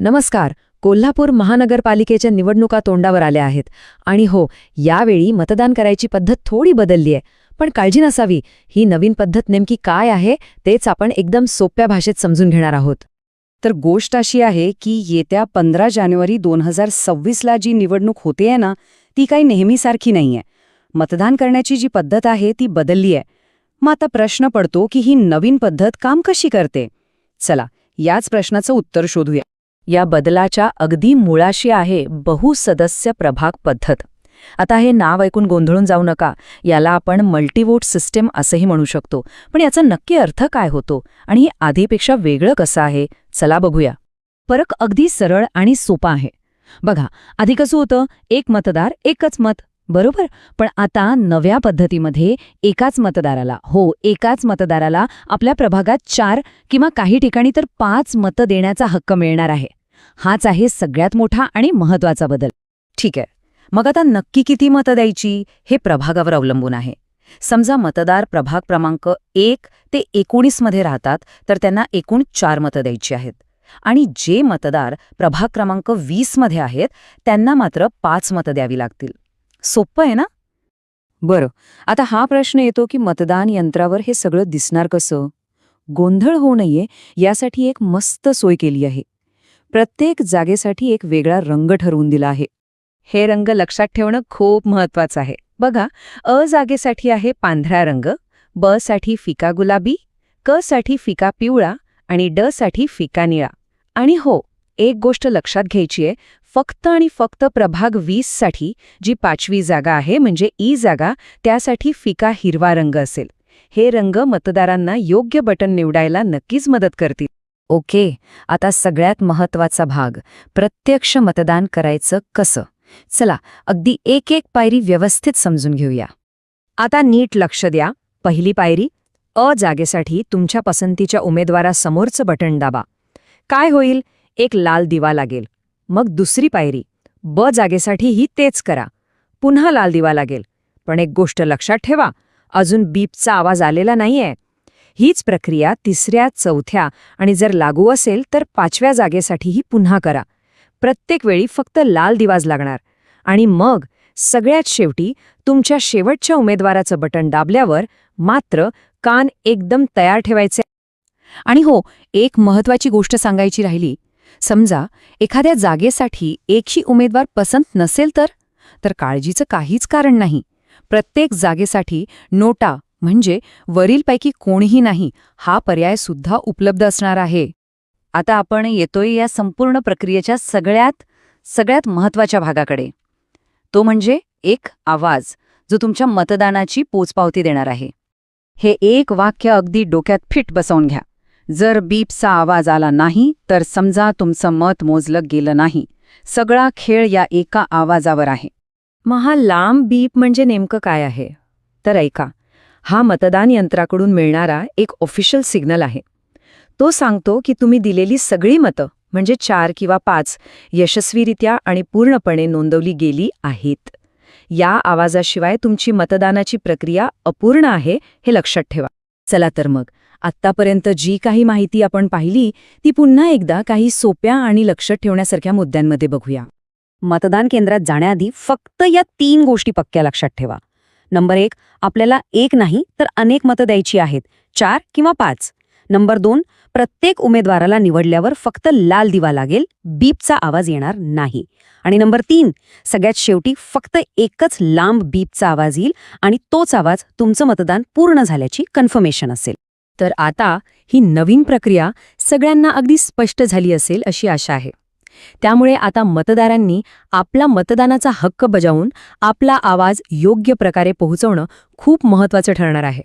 नमस्कार. कोल्हापूर महानगरपालिकेच्या निवडणुका तोंडावर आल्या आहेत. आणि हो यावेळी मतदान करायची पद्धत थोडी बदलली आहे. पण काळजी नसावी. ही नवीन पद्धत नेमकी काय आहे तेच आपण एकदम सोप्या भाषेत समजून घेणार आहोत. तर गोष्ट अशी आहे की येत्या पंधरा जानेवारी दोन हजार सव्वीसला जी निवडणूक होते ना ती काही नेहमीसारखी नाहीये मतदान करण्याची जी पद्धत आहे ती बदलली आहे. मग आता प्रश्न पडतो की ही नवीन पद्धत काम कशी करते? चला याच प्रश्नाचं उत्तर शोधूया. या बदलाच्या अगदी मुळाशी आहे बहुसदस्य प्रभाग पद्धत. आता हे नाव ऐकून गोंधळून जाऊ नका. याला आपण मल्टीवोट सिस्टीम असंही म्हणू शकतो. पण याचा नक्की अर्थ काय होतो? आणि हे आधीपेक्षा वेगळं कसं आहे? चला बघूया. फरक अगदी सरळ आणि सोपा आहे. बघा आधी कसं होतं? एक मतदार एकच मत. बरोबर? पण आता नव्या पद्धतीमध्ये एकाच मतदाराला हो एकाच मतदाराला आपल्या प्रभागात चार किंवा काही ठिकाणी तर पाच मतं देण्याचा हक्क मिळणार आहे. हाच आहे सगळ्यात मोठा आणि महत्त्वाचा बदल. ठीक आहे. मग आता नक्की किती मतं द्यायची हे प्रभागावर अवलंबून आहे. समजा मतदार प्रभाग क्रमांक एक ते एकोणीसमध्ये राहतात तर त्यांना एकूण चार मतं द्यायची आहेत. आणि जे मतदार प्रभाग क्रमांक वीसमध्ये आहेत त्यांना मात्र पाच मतं द्यावी लागतील. सोपं आहे ना? बरं. आता हा प्रश्न येतो की मतदान यंत्रावर हे सगळं दिसणार कसं? गोंधळ होऊ नये यासाठी एक मस्त सोय केली आहे. प्रत्येक जागेसाठी एक वेगळा रंग ठरवून दिला आहे. हे रंग लक्षात ठेवणं खूप महत्वाचं आहे. बघा अ जागेसाठी आहे पांढरा रंग ब साठी फिका गुलाबी क साठी फिका पिवळा आणि ड साठी फिका निळा. आणि हो एक गोष्ट लक्षात घ्यायची आहे फक्त आणि फक्त प्रभाग वीससाठी जी पाचवी जागा आहे म्हणजे ई जागा त्यासाठी फिका हिरवा रंग असेल. हे रंग मतदारांना योग्य बटन निवडायला नक्कीच मदत करतील. ओके आता सगळ्यात महत्त्वाचा भाग प्रत्यक्ष मतदान करायचं कसं? चला अगदी एक एक पायरी व्यवस्थित समजून घेऊया. आता नीट लक्ष द्या. पहिली पायरी अ जागेसाठी तुमच्या पसंतीच्या उमेदवारासमोरचं बटण दाबा. काय होईल? एक लाल दिवा लागेल. मग दुसरी पायरी ब जागेसाठीही तेच करा. पुन्हा लाल दिवा लागेल. पण एक गोष्ट लक्षात ठेवा अजून बीपचा आवाज आलेला नाहीये. हीच प्रक्रिया तिसऱ्या चौथ्या आणि जर लागू असेल तर पाचव्या जागेसाठीही पुन्हा करा. प्रत्येक वेळी फक्त लाल दिवाज लागणार. आणि मग सगळ्यात शेवटी तुमच्या शेवटच्या उमेदवाराचं बटन दाबल्यावर मात्र कान एकदम तयार ठेवायचे. आणि हो एक महत्वाची गोष्ट सांगायची राहिली. समजा एखाद्या जागेसाठी एकही उमेदवार पसंत नसेल तर? तर काळजीचं काहीच कारण नाही. प्रत्येक जागेसाठी नोटा म्हणजे वरीलपैकी कोणीही नाही हा पर्याय सुद्धा उपलब्ध असणार आहे. आता आपण येतोय या संपूर्ण प्रक्रियेच्या सगळ्यात सगळ्यात महत्त्वाच्या भागाकडे. तो म्हणजे एक आवाज जो तुमच्या मतदानाची पोचपावती देणार आहे. हे एक वाक्य अगदी डोक्यात फिट बसवून घ्या. जर बीपचा आवाज आला नाही तर समजा तुमचं मत मोजलं गेलं नाही. सगळा खेळ या एका आवाजावर आहे. महा लांब बीप म्हणजे नेमकं काय आहे? तर ऐका हा मतदान यंत्राकडून मिळणारा एक ऑफिशियल सिग्नल आहे. तो सांगतो की तुम्ही दिलेली सगळी मतं म्हणजे चार किंवा पाच यशस्वीरित्या आणि पूर्णपणे नोंदवली गेली आहेत. या आवाजाशिवाय तुमची मतदानाची प्रक्रिया अपूर्ण आहे हे लक्षात ठेवा. चला तर मग आत्तापर्यंत जी काही माहिती आपण पाहिली ती पुन्हा एकदा काही सोप्या आणि लक्षात ठेवण्यासारख्या मुद्द्यांमध्ये बघूया. मतदान केंद्रात जाण्याआधी फक्त या तीन गोष्टी पक्क्या लक्षात ठेवा. नंबर एक आपल्याला एक नाही तर अनेक मतं द्यायची आहेत. चार किंवा पाच. नंबर दोन प्रत्येक उमेदवाराला निवडल्यावर फक्त लाल दिवा लागेल बीपचा आवाज येणार नाही. आणि नंबर तीन सगळ्यात शेवटी फक्त एकच लांब बीपचा आवाज येईल आणि तोच आवाज तुमचं मतदान पूर्ण झाल्याची कन्फर्मेशन असेल. तर आता ही नवीन प्रक्रिया सगळ्यांना अगदी स्पष्ट झाली असेल अशी आशा आहे. त्यामुळे आता मतदारांनी आपला मतदानाचा हक्क बजावून आपला आवाज योग्य प्रकारे पोहोचवणं खूप महत्वाचं ठरणार आहे.